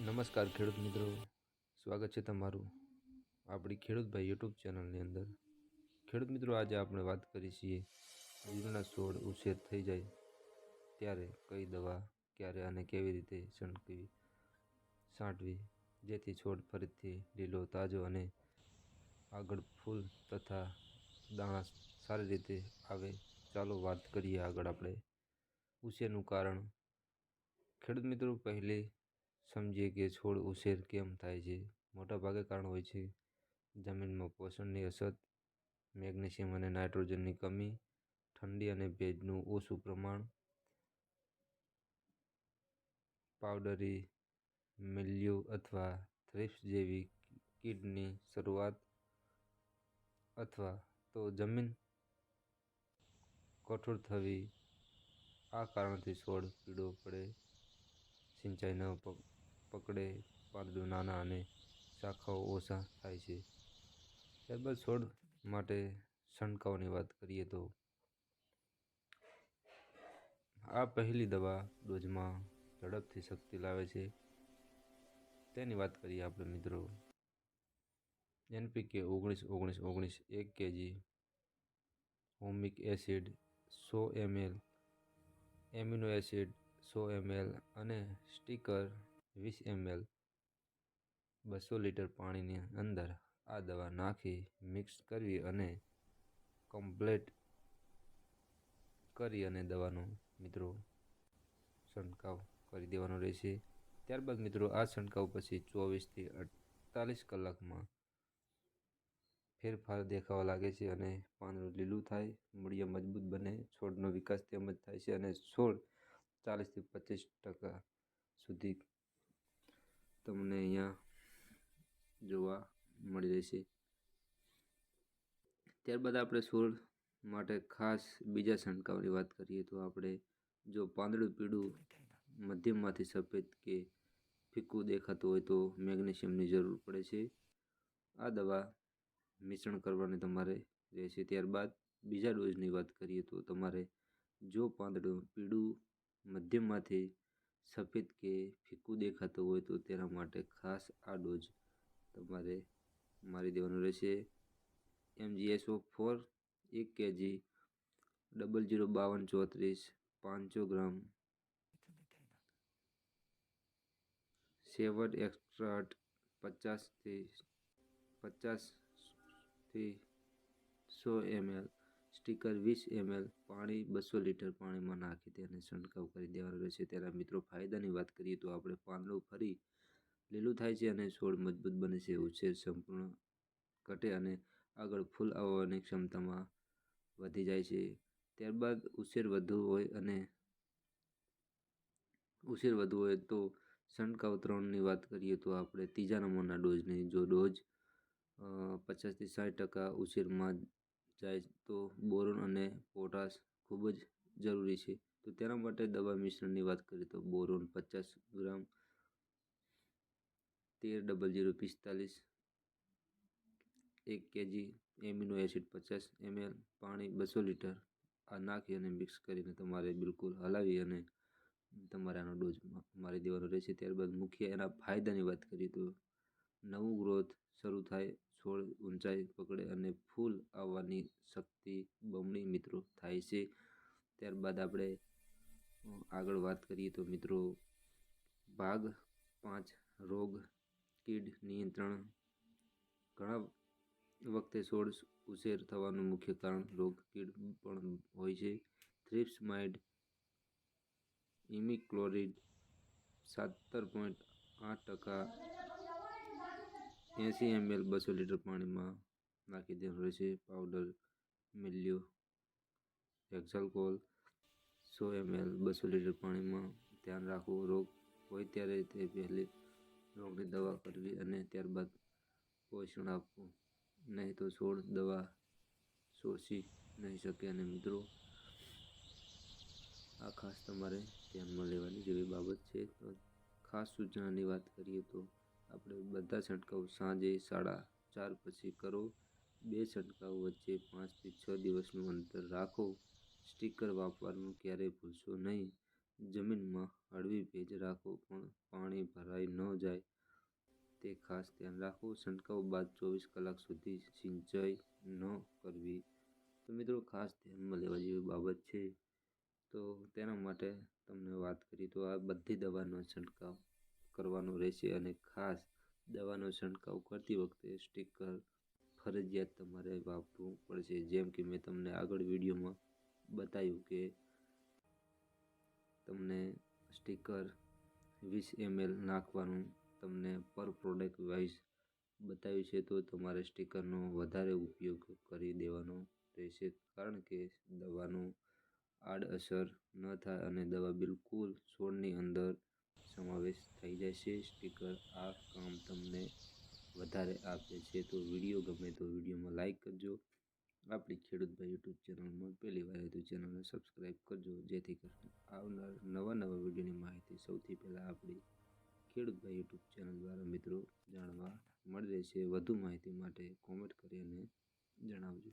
નમસ્કાર ખેડૂત મિત્રો. સ્વાગત છે તમારું આપણી ખેડૂતભાઈ યુટ્યુબ ચેનલની અંદર. ખેડૂત મિત્રો, આજે આપણે વાત કરી છીએ જીરુના છોડ ઉછેર થઈ જાય ત્યારે કઈ દવા, ક્યારે અને કેવી રીતે છંટકવી છાંટવી, જેથી છોડ ફરીથી લીલો, તાજો અને આગળ ફૂલ તથા દાણા સારી રીતે આવે. ચાલો વાત કરીએ આગળ આપણે ઉછેરનું કારણ. ખેડૂત મિત્રો, પહેલે સમજીએ કે છોડ ઉછેર કેમ થાય છે? મોટાભાગે કારણ હોય છે જમીનમાં પોષણની અછત, મેગ્નેશિયમ અને નાઇટ્રોજનની કમી, ઠંડી અને ભેજનું ઓછું પ્રમાણ, પાવડરી, મિલ્યુ અથવા થ્રિપ્સ જેવી કીડની શરૂઆત અથવા તો જમીન કઠોર થવી આ કારણથી છોડ પીળો પડે, સિંચાઈ ન પકડે, પાંદડું નાના અને શાખાઓ ઓછા થાય છે. ત્યારબાદ છોડ માટે છંટકાવની વાત કરીએ તો આ પહેલી દવા ડોઝમાં ઝડપથી શક્તિ લાવે છે. તેની વાત કરીએ આપણે મિત્રો. એનપીકે ઓગણીસ ઓગણીસ ઓગણીસ, એક કેજી હોમિક એસિડ સો એમએલ, એમિનો એસિડ સો એમએલ અને સ્ટીકર વીસ એમએલ બસો લીટર પાણીની અંદર આ દવા નાખી, મિક્સ કરવી અને કમ્પ્લેટ કરી અને દવાનો મિત્રો છંટકાવ કરી દેવાનો રહેશે. ત્યારબાદ મિત્રો આ છંટકાવ પછી ચોવીસથી અડતાલીસ કલાકમાં ફેરફાર દેખાવા લાગે છે અને પાંદડું લીલું થાય, મૂળિયા મજબૂત બને, છોડનો વિકાસ તેમજ થાય છે અને છોડ ચાલીસથી પચીસ ટકા સુધી તમને અહીંયા જોવા મળી રહેશે. ત્યારબાદ આપણે છોડ માટે ખાસ બીજા છંટકાવની વાત કરીએ તો આપણે જો પાંદડું પીળું મધ્યમમાંથી સફેદ કે ફીકું દેખાતું હોય તો મેગ્નેશિયમની જરૂર પડે છે. આ દવા મિશ્રણ કરવાની તમારે રહેશે. ત્યારબાદ બીજા ડોઝની વાત કરીએ તો તમારે જો પાંદડું પીળું મધ્યમમાંથી સફેદ કે ફીકું દેખાતું હોય તો તેના માટે ખાસ આ ડોઝ તમારે મારી દેવાનો રહેશે. એમજીએસઓ ફોર એક કેજી, ડબલ જીરો બાવન ચોત્રીસ, પાંચસો ગ્રામ. સેવડ એક્સ્ટ્રાટ પચાસથી પચાસથી સો એમએલ. સ્ટીકર વીસ એમએલ પાણી બસો લીટર પાણીમાં નાખી તેને છંટકાવ કરી દેવાનો રહેશે. તેના મિત્રો ફાયદાની વાત કરીએ તો આપણે પાંદડું ફરી લીલું થાય છે અને છોડ મજબૂત બને છે. ઉછેર સંપૂર્ણ ઘટે અને આગળ ફૂલ આવવાની ક્ષમતામાં વધી જાય છે. ત્યારબાદ ઉછેર વધુ હોય અને ઉછેર વધુ હોય તો છંટકાવ ત્રણની વાત કરીએ તો આપણે ત્રીજા નંબરના ડોઝની જો ડોઝ પચાસથી સાઠ ટકા ઉછેરમાં જાય તો બોરોન અને પોટાશ ખૂબ જ જરૂરી છે. તો તેના માટે દવા મિશ્રણની વાત કરીએ તો બોરોન પચાસ ગ્રામ, તેર ડબલ જીરો પિસ્તાલીસ, એક કેજી એમિનો એસિડ પચાસ એમએલ પાણી બસો લીટર આ નાખી અને મિક્સ કરીને તમારે બિલકુલ હલાવી અને તમારે આનો ડોઝ મારી દેવાનો રહેશે. ત્યારબાદ મુખ્ય એના ફાયદાની વાત કરીએ તો નવું ગ્રોથ શરૂ થાય છોડ ઊંચાઈ પકડે અને ફૂલ આવવાની શક્તિ બમણી મિત્રો થાય છે. ત્યારબાદ આપણે આગળ વાત કરીએ તો મિત્રો, ભાગ પાંચ, રોગ, કીડ નિયંત્રણ. ઘણા વખતે છોડ ઉછેર થવાનું મુખ્ય કારણ રોગ, કીડ પણ હોય છે. થ્રિપ્સ માઇડ ઇમિક્લોરિડ સત્તર પોઈન્ટ આઠ ટકા એંસી એમએલ બસો લીટર પાણીમાં નાખી દેવાનું રહેશે. પાવડર, મિલ્યુ એક્ઝાલ્કોલ સો એમએલ બસો લીટર પાણીમાં ધ્યાન રાખવું. રોગ હોય ત્યારે તે પહેલી રોગની દવા કરવી અને ત્યારબાદ પોષણ આપવું. નહીં તો છોડ, દવા શોષી નહીં શકે અને મિત્રો, આ ખાસ તમારે ધ્યાનમાં લેવાની જેવી બાબત છે. તો ખાસ સૂચનાની વાત કરીએ તો આપણે બધા છંટકાવ સાંજે સાડા ચાર પછી કરો. બે છંટકાવ વચ્ચે પાંચથી છ દિવસનું અંતર રાખો. સ્ટીકર વાપરવાનું ક્યારેય ભૂલશો નહીં. જમીનમાં હળવી ભેજ રાખો પણ પાણી ભરાઈ ન જાય. તે ખાસ ધ્યાન રાખો. છંટકાવ બાદ ચોવીસ કલાક સુધી સિંચાઈ ન કરવી. તો મિત્રો ખાસ ધ્યાનમાં લેવા જેવી બાબત છે. તો તેના માટે તમને વાત કરી. તો આ બધી દવાનો છંટકાવ કરવાનો રહેશે અને ખાસ દવાનો છંટકાવ કરતી વખતે સ્ટીકર ફરજિયાત તમારે વાપરવું પડશે. જેમ કે મેં તમને આગળ વિડીયોમાં બતાવ્યું કે તમને સ્ટીકર વીસ એમએલ નાખવાનું તમને પર પ્રોડક્ટ વાઇઝ બતાવ્યું છે, તો તમારે સ્ટીકરનો વધારે ઉપયોગ કરી દેવાનો રહેશે. કારણ કે દવાનું આડઅસર ન થાય અને દવા બિલકુલ છોડની અંદર સમાવેશ થઈ જશે. સ્ટીકર આ કામ તમને વધારે આપે છે તો વીડિયો ગમે તો વિડીયોમાં લાઈક કરજો. આપણી ખેડૂતભાઈ યુટ્યુબ ચેનલમાં પહેલી વાર તો ચેનલને સબસ્ક્રાઈબ કરજો, જેથી કરીને આવનાર નવા નવા વિડીયોની માહિતી સૌથી પહેલાં આપણી ખેડૂતભાઈ યુટ્યુબ ચેનલ દ્વારા મિત્રો જાણવા મળી રહેશે વધુ માહિતી માટે કોમેન્ટ કરી અને જણાવજો.